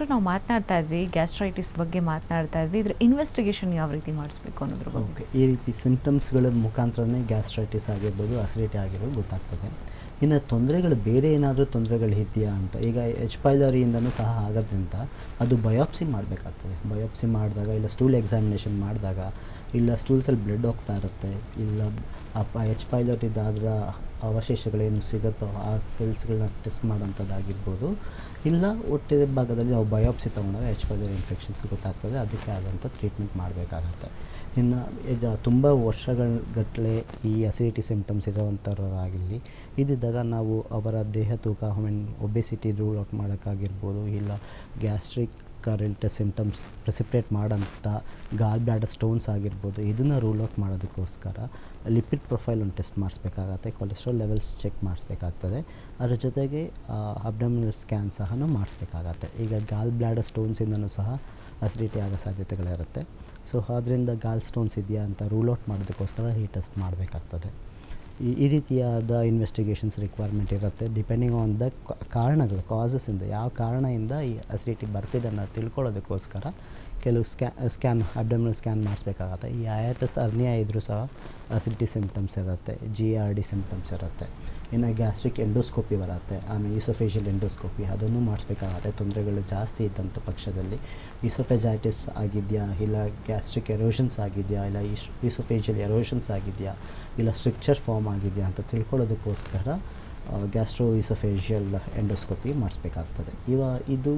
Doctor ನಾವು ಮಾತನಾಡ್ತಾ ಇದ್ವಿ, ಗ್ಯಾಸ್ಟ್ರೈಟಿಸ್ ಬಗ್ಗೆ ಮಾತನಾಡ್ತಾ ಇದ್ವಿ, ಇದ್ರ ಇನ್ವೆಸ್ಟಿಗೇಷನ್ ಯಾವ ರೀತಿ ಮಾಡಿಸ್ಬೇಕು ಅನ್ನೋದ್ರ ಬಗ್ಗೆ. ಈ ರೀತಿ ಸಿಂಪ್ಟಮ್ಸ್ಗಳ ಮುಖಾಂತರನೇ ಗ್ಯಾಸ್ಟ್ರೈಟಿಸ್ ಆಗಿರ್ಬೋದು ಅಸಿಡಿಟಿ ಆಗಿರೋದು ಗೊತ್ತಾಗ್ತದೆ. ಇನ್ನು ತೊಂದರೆಗಳು ಬೇರೆ ಏನಾದರೂ ತೊಂದರೆಗಳು ಇದೆಯಾ ಅಂತ, ಈಗ ಎಚ್ ಪೈಲರಿಯಿಂದನೂ ಸಹ ಆಗೋದ್ರಿಂದ ಅದು ಬಯೋಪ್ಸಿ ಮಾಡಬೇಕಾಗ್ತದೆ. ಬಯೋಪ್ಸಿ ಮಾಡಿದಾಗ ಇಲ್ಲ ಸ್ಟೂಲ್ ಎಕ್ಸಾಮಿನೇಷನ್ ಮಾಡಿದಾಗ ಇಲ್ಲ ಸ್ಟೂಲ್ಸಲ್ಲಿ ಬ್ಲಡ್ ಹೋಗ್ತಾ ಇರುತ್ತೆ. ಇಲ್ಲ, ಆ ಪ ಎಚ್ ಅವಶೇಷಗಳೇನು ಸಿಗುತ್ತೋ ಆ ಸೆಲ್ಸ್ಗಳನ್ನ ಟೆಸ್ಟ್ ಮಾಡೋಂಥದ್ದಾಗಿರ್ಬೋದು ಇಲ್ಲ ಹೊಟ್ಟೆ ಭಾಗದಲ್ಲಿ ನಾವು ಬಯೋಪ್ಸಿ ತೊಗೊಂಡಾಗ ಎಚ್ ಪೈಲರಿ ಇನ್ಫೆಕ್ಷನ್ಸ್ ಗೊತ್ತಾಗ್ತದೆ. ಅದಕ್ಕೆ ಆದಂಥ ಟ್ರೀಟ್ಮೆಂಟ್ ಮಾಡಬೇಕಾಗತ್ತೆ. ಇನ್ನು ಇದು ತುಂಬ ವರ್ಷಗಳ ಗಟ್ಟಲೆ ಈ ಅಸಿಡಿಟಿ ಸಿಂಪ್ಟಮ್ಸ್ ಇರೋವಂಥವ್ರಾಗಿರಲಿ, ಇದ್ದಿದ್ದಾಗ ನಾವು ಅವರ ದೇಹ ತೂಕ ಮೀನ್ ಒಬೆಸಿಟಿ ರೂಲ್ ಔಟ್ ಮಾಡೋಕ್ಕಾಗಿರ್ಬೋದು, ಇಲ್ಲ ಗ್ಯಾಸ್ಟ್ರಿಕ್ ಕರೆಂಟ್ ಸಿಂಪ್ಟಮ್ಸ್ ಪ್ರೆಸಿಪ್ರೇಟ್ ಮಾಡೋಂಥ ಗಾಲ್ ಬ್ಲ್ಯಾಡರ್ ಸ್ಟೋನ್ಸ್ ಆಗಿರ್ಬೋದು, ಇದನ್ನು ರೂಲ್ ಔಟ್ ಮಾಡೋದಕ್ಕೋಸ್ಕರ ಲಿಪಿಡ್ ಪ್ರೊಫೈಲ್ ಒಂದು ಟೆಸ್ಟ್ ಮಾಡಿಸ್ಬೇಕಾಗತ್ತೆ ಕೊಲೆಸ್ಟ್ರಾಲ್ ಲೆವೆಲ್ಸ್ ಚೆಕ್ ಮಾಡಿಸ್ಬೇಕಾಗ್ತದೆ, ಅದರ ಜೊತೆಗೆ ಅಬ್ಡಮಿನಲ್ ಸ್ಕ್ಯಾನ್ ಸಹ ಮಾಡಿಸ್ಬೇಕಾಗತ್ತೆ. ಈಗ ಗಾಲ್ ಬ್ಲ್ಯಾಡರ್ ಸ್ಟೋನ್ಸಿಂದನೂ ಸಹ ಅಸಿಡಿಟಿ ಆಗೋ ಸಾಧ್ಯತೆಗಳಿರುತ್ತೆ. ಸೊ ಅದರಿಂದ ಗಾಲ್ ಸ್ಟೋನ್ಸ್ ಇದೆಯಾ ಅಂತ ರೂಲ್ ಔಟ್ ಮಾಡೋದಕ್ಕೋಸ್ಕರ ಈ ಟೆಸ್ಟ್ ಮಾಡಬೇಕಾಗ್ತದೆ. ಈ ಈ ರೀತಿಯಾದ ಇನ್ವೆಸ್ಟಿಗೇಷನ್ಸ್ ರಿಕ್ವೈರ್ಮೆಂಟ್ ಇರುತ್ತೆ. ಡಿಪೆಂಡಿಂಗ್ ಆನ್ ದ ಕಾರಣಗಳು ಕಾಸಸ್ಸಿಂದ ಯಾವ ಕಾರಣದಿಂದ ಈ ಅಸಿಡಿಟಿ ಬರ್ತಿದೆ ಅನ್ನೋದು ತಿಳ್ಕೊಳ್ಳೋದಕ್ಕೋಸ್ಕರ ಕೆಲವು ಸ್ಕ್ಯಾ ಸ್ಕ್ಯಾನ್ ಅಬ್ಡಮಿನಲ್ ಸ್ಕ್ಯಾನ್ ಮಾಡಿಸ್ಬೇಕಾಗತ್ತೆ. ಈ ಆಯಾತಸ್ ಅರ್ನಿಯಾ ಇದ್ದರೂ ಸಹ ಅಸಿಡಿಟಿ ಸಿಂಪ್ಟಮ್ಸ್ ಇರುತ್ತೆ ಜಿ ಆರ್ ಡಿ ಸಿಂಪ್ಟಮ್ಸ್ ಇರುತ್ತೆ. ಇನ್ನು ಗ್ಯಾಸ್ಟ್ರಿಕ್ ಎಂಡೋಸ್ಕೋಪಿ ಬರುತ್ತೆ. ಆಮೇಲೆ ಈಸೋಫೇಷಿಯಲ್ ಎಂಡೋಸ್ಕೋಪಿ, ಅದನ್ನು ಮಾಡಿಸ್ಬೇಕಾಗತ್ತೆ. ತೊಂದರೆಗಳು ಜಾಸ್ತಿ ಇದ್ದಂಥ ಪಕ್ಷದಲ್ಲಿ. ಈಸೋಫೆಜೈಟಿಸ್ ಆಗಿದೆಯಾ? ಇಲ್ಲ ಗ್ಯಾಸ್ಟ್ರಿಕ್ ಎರೋಷನ್ಸ್ ಆಗಿದೆಯಾ? ಇಲ್ಲ ಈಸ್ ಈಸೋಫೇಷಿಯಲ್ ಎರೋಷನ್ಸ್ ಆಗಿದೆಯಾ? ಇಲ್ಲ ಸ್ಟ್ರಿಕ್ಚರ್ ಫಾರ್ಮ್ ಆಗಿದೆಯಾ ಅಂತ ತಿಳ್ಕೊಳ್ಳೋದಕ್ಕೋಸ್ಕರ ಗ್ಯಾಸ್ಟ್ರೋ ಈಸೋಫೇಷಿಯಲ್ ಎಂಡೋಸ್ಕೋಪಿ ಮಾಡಿಸ್ಬೇಕಾಗ್ತದೆ. ಇವ, ಇದು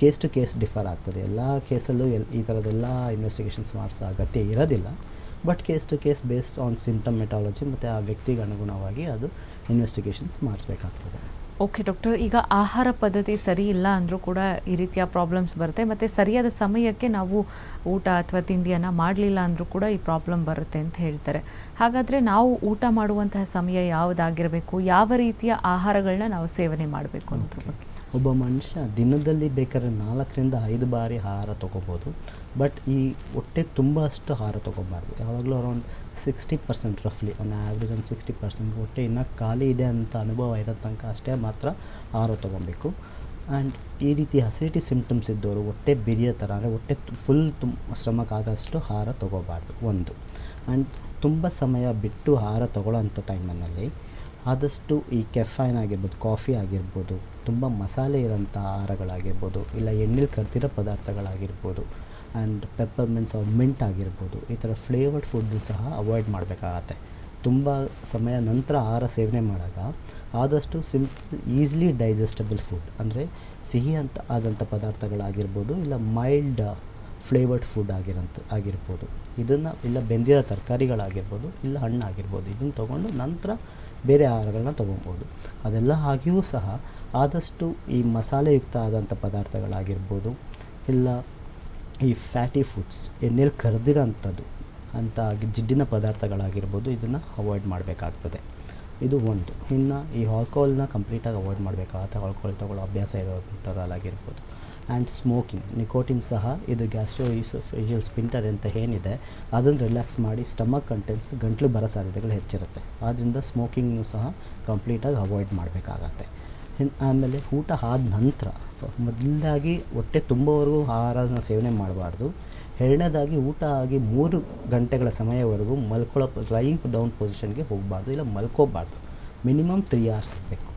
ಕೇಸ್ ಟು ಕೇಸ್ ಡಿಫರ್ ಆಗ್ತದೆ. ಎಲ್ಲ ಕೇಸಲ್ಲೂ ಎಲ್, ಈ ಥರದ್ದೆಲ್ಲ ಇನ್ವೆಸ್ಟಿಗೇಷನ್ಸ್ ಮಾಡಿಸೋ ಅಗತ್ಯ ಇರೋದಿಲ್ಲ. But case to case based on symptomatology ಮತ್ತು ಆ ವ್ಯಕ್ತಿಗೆ ಅನುಗುಣವಾಗಿ ಅದು ಇನ್ವೆಸ್ಟಿಗೇಷನ್ಸ್ ಮಾಡಿಸ್ಬೇಕಾಗ್ತದೆ. ಓಕೆ ಡಾಕ್ಟರ್ ಈಗ ಆಹಾರ ಪದ್ಧತಿ ಸರಿ ಇಲ್ಲ ಅಂದರೂ ಕೂಡ ಈ ರೀತಿಯ ಪ್ರಾಬ್ಲಮ್ಸ್ ಬರುತ್ತೆ. ಮತ್ತು ಸರಿಯಾದ ಸಮಯಕ್ಕೆ ನಾವು ಊಟ ಅಥವಾ ತಿಂಡಿಯನ್ನು ಮಾಡಲಿಲ್ಲ ಅಂದರೂ ಕೂಡ ಈ ಪ್ರಾಬ್ಲಮ್ ಬರುತ್ತೆ ಅಂತ ಹೇಳ್ತಾರೆ. ಹಾಗಾದರೆ ನಾವು ಊಟ ಮಾಡುವಂತಹ ಸಮಯ ಯಾವುದಾಗಿರಬೇಕು? ಯಾವ ರೀತಿಯ ಆಹಾರಗಳನ್ನ ನಾವು ಸೇವನೆ ಮಾಡಬೇಕು ಅಂತ ಬಗ್ಗೆ? ಒಬ್ಬ ಮನುಷ್ಯ ದಿನದಲ್ಲಿ ಬೇಕಾದ್ರೆ ನಾಲ್ಕರಿಂದ ಐದು ಬಾರಿ ಆಹಾರ ತೊಗೋಬೋದು. ಬಟ್ ಈ ಹೊಟ್ಟೆ ತುಂಬ ಅಷ್ಟು ಆಹಾರ ತೊಗೋಬಾರ್ದು. ಯಾವಾಗಲೂ ಅರೌಂಡ್ ಸಿಕ್ಸ್ಟಿ ಪರ್ಸೆಂಟ್ ರಫ್ಲಿ ಆನ್ ಆ್ಯಾವ್ರೇಜ್ ಒಂದು ಸಿಕ್ಸ್ಟಿ ಪರ್ಸೆಂಟ್ ಹೊಟ್ಟೆ ಇನ್ನೂ ಖಾಲಿ ಇದೆ ಅಂತ ಅನುಭವ ಇರೋ ತನಕ ಅಷ್ಟೇ ಮಾತ್ರ ಆಹಾರ ತೊಗೊಬೇಕು. ಆ್ಯಂಡ್ ಈ ರೀತಿ ಅಸಿಡಿಟಿ ಸಿಂಪ್ಟಮ್ಸ್ ಇದ್ದವರು ಹೊಟ್ಟೆ ಬಿರಿಯೋ ಥರ, ಅಂದರೆ ಹೊಟ್ಟೆ ಫುಲ್ ತುಂಬ ಶ್ರಮಕ್ಕಾಗಷ್ಟು ಆಹಾರ ತೊಗೋಬಾರ್ದು, ಒಂದು. ಆ್ಯಂಡ್ ತುಂಬ ಸಮಯ ಬಿಟ್ಟು ಆಹಾರ ತೊಗೊಳ್ಳೋಂಥ ಟೈಮಲ್ಲಿ ಆದಷ್ಟು ಈ ಕೆಫೈನ್ ಆಗಿರ್ಬೋದು ಕಾಫಿ ಆಗಿರ್ಬೋದು, ತುಂಬ ಮಸಾಲೆ ಇರೋಂಥ ಆಹಾರಗಳಾಗಿರ್ಬೋದು, ಇಲ್ಲ ಎಣ್ಣೆಲಿ ಕರ್ತಿರೋ ಪದಾರ್ಥಗಳಾಗಿರ್ಬೋದು and peppermints or mint ಆಗಿರ್ಬೋದು, ಈ ಥರ ಫ್ಲೇವರ್ಡ್ ಫುಡ್ಡು ಸಹ ಅವಾಯ್ಡ್ ಮಾಡಬೇಕಾಗತ್ತೆ. ತುಂಬ ಸಮಯ ನಂತರ ಆಹಾರ ಸೇವನೆ ಮಾಡಿದಾಗ ಆದಷ್ಟು ಸಿಂಪಲ್ ಈಸಿಲಿ ಡೈಜೆಸ್ಟಬಲ್ ಫುಡ್ ಅಂದರೆ ಸಿಹಿ ಅಂತ ಆದಂಥ ಪದಾರ್ಥಗಳಾಗಿರ್ಬೋದು, ಇಲ್ಲ ಮೈಲ್ಡ್ ಫ್ಲೇವರ್ಡ್ ಫುಡ್ ಆಗಿರೋಂಥ ಆಗಿರ್ಬೋದು. ಇದನ್ನು ಇಲ್ಲ ಬೆಂದಿರೋ ತರಕಾರಿಗಳಾಗಿರ್ಬೋದು, ಇಲ್ಲ ಹಣ್ಣಾಗಿರ್ಬೋದು ಇದನ್ನು ತೊಗೊಂಡು ನಂತರ ಬೇರೆ ಆಹಾರಗಳನ್ನ ತೊಗೊಬೋದು. ಅದೆಲ್ಲ ಆಗಿಯೂ ಸಹ ಆದಷ್ಟು ಈ ಮಸಾಲೆಯುಕ್ತ ಆದಂಥ ಪದಾರ್ಥಗಳಾಗಿರ್ಬೋದು, ಇಲ್ಲ ಈ ಫ್ಯಾಟಿ ಫುಡ್ಸ್ ಎಣ್ಣೆಯಲ್ಲಿ ಕರೆದಿರೋ ಅಂಥದ್ದು ಅಂತ ಜಿಡ್ಡಿನ ಪದಾರ್ಥಗಳಾಗಿರ್ಬೋದು, ಇದನ್ನು ಅವಾಯ್ಡ್ ಮಾಡಬೇಕಾಗ್ತದೆ. ಇದು ಒಂದು. ಇನ್ನು ಈ ಆಲ್ಕೋಹಾಲ್ನ ಕಂಪ್ಲೀಟಾಗಿ ಅವಾಯ್ಡ್ ಮಾಡಬೇಕಾಗತ್ತೆ. ಆಲ್ಕೋಹಾಲ್ ತೊಗೊಳ್ಳೋ ಅಭ್ಯಾಸ ಇರೋವಂಥದ್ದಾಗಿರ್ಬೋದು ಆ್ಯಂಡ್ ಸ್ಮೋಕಿಂಗ್ ನಿಕೋಟಿನ್ ಸಹ ಇದು ಗ್ಯಾಸ್ಟ್ರೋ ಈಸೋಫೇಜಿಯಲ್ ಸ್ಪಿಂಟರ್ ಅಂತ ಏನಿದೆ, ಅದನ್ನು ರಿಲ್ಯಾಕ್ಸ್ ಮಾಡಿ ಸ್ಟಮಕ್ ಕಂಟೆಂಟ್ಸ್ ಗಂಟ್ಲು ಬರೋ ಸಾಧ್ಯತೆಗಳು ಹೆಚ್ಚಿರುತ್ತೆ ಆದ್ದರಿಂದ ಸ್ಮೋಕಿಂಗ್ನು ಸಹ ಕಂಪ್ಲೀಟಾಗಿ ಅವಾಯ್ಡ್ ಮಾಡಬೇಕಾಗತ್ತೆ. ಆಮೇಲೆ ಊಟ ಆದ ನಂತರ ಮೊದಲಾಗಿ ಹೊಟ್ಟೆ ತುಂಬವರೆಗೂ ಆಹಾರನ ಸೇವನೆ ಮಾಡಬಾರ್ದು. ಎರಡನೇದಾಗಿ ಊಟ ಆಗಿ ಮೂರು ಗಂಟೆಗಳ ಸಮಯವರೆಗೂ ಮಲ್ಕೊಳ್ಳೋ ಲೈಯಿಂಗ್ ಡೌನ್ ಪೊಸಿಷನ್ಗೆ ಹೋಗಬಾರ್ದು, ಇಲ್ಲ ಮಲ್ಕೋಬಾರ್ದು. ಮಿನಿಮಮ್ ತ್ರೀ ಅವರ್ಸ್ ಇರಬೇಕು.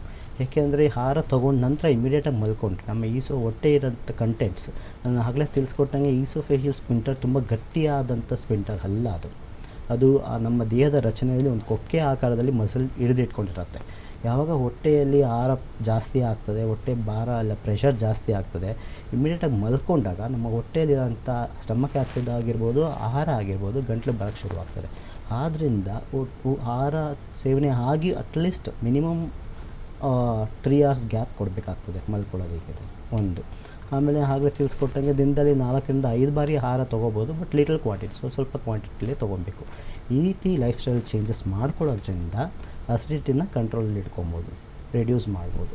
ಏಕೆಂದರೆ ಆಹಾರ ತೊಗೊಂಡ ನಂತರ ಇಮಿಡಿಯೇಟಾಗಿ ಮಲ್ಕೊಂಡ್ರೆ. ನಮ್ಮ ಈಸೋ ಹೊಟ್ಟೆ ಇರೋಂಥ ಕಂಟೆಂಟ್ಸ್ ನಾನು ಆಗಲೇ ತಿಳಿಸ್ಕೊಟ್ಟಂಗೆ ಈಸೋಫೇಷಿಯಲ್ ಸ್ಪಿಂಟರ್ ತುಂಬ ಗಟ್ಟಿಯಾದಂಥ ಸ್ಪಿಂಟರ್ ಅಲ್ಲ ಅದು. ಅದು ನಮ್ಮ ದೇಹದ ರಚನೆಯಲ್ಲಿ ಒಂದು ಕೊಕ್ಕೆ ಆಕಾರದಲ್ಲಿ ಮಸಲ್ ಹಿಡಿದಿಟ್ಕೊಂಡಿರುತ್ತೆ. ಯಾವಾಗ ಹೊಟ್ಟೆಯಲ್ಲಿ ಆಹಾರ ಜಾಸ್ತಿ ಆಗ್ತದೆ, ಹೊಟ್ಟೆ ಭಾರ ಅಲ್ಲ ಪ್ರೆಷರ್ ಜಾಸ್ತಿ ಆಗ್ತದೆ ಇಮಿಡಿಯೇಟಾಗಿ ಮಲ್ಕೊಂಡಾಗ ನಮ್ಮ ಹೊಟ್ಟೆಯಲ್ಲಿರೋಂಥ ಸ್ಟಮಕ್ ಆ್ಯಕ್ಸಿಡ್ ಆಗಿರ್ಬೋದು, ಆಹಾರ ಆಗಿರ್ಬೋದು ಗಂಟಲು ಬರಕ್ಕೆ ಶುರುವಾಗ್ತದೆ. ಆದ್ದರಿಂದ ಆಹಾರ ಸೇವನೆ ಆಗಿ at least minimum three hours gap ಕೊಡಬೇಕಾಗ್ತದೆ ಮಲ್ಕೊಳ್ಳೋದಕ್ಕೆ. ಒಂದು. ಆಮೇಲೆ ಆಗಲೇ ತಿಳಿಸ್ಕೊಟ್ಟಂಗೆ ದಿನದಲ್ಲಿ ನಾಲ್ಕರಿಂದ ಐದು ಬಾರಿ ಆಹಾರ ತೊಗೋಬೋದು ಬಟ್ ಲಿಟಲ್ ಕ್ವಾಂಟಿಟಿ ಸ್ವಲ್ಪ ಸ್ವಲ್ಪ ಕ್ವಾಂಟಿಟಿಲೇ ತೊಗೊಬೇಕು ಈ ರೀತಿ ಲೈಫ್ ಸ್ಟೈಲ್ ಚೇಂಜಸ್ ಮಾಡ್ಕೊಳ್ಳೋದ್ರಿಂದ ಅಸಿಡಿಟಿನ ಕಂಟ್ರೋಲಲ್ಲಿ ಇಟ್ಕೊಬೋದು ರೆಡ್ಯೂಸ್ ಮಾಡ್ಬೋದು.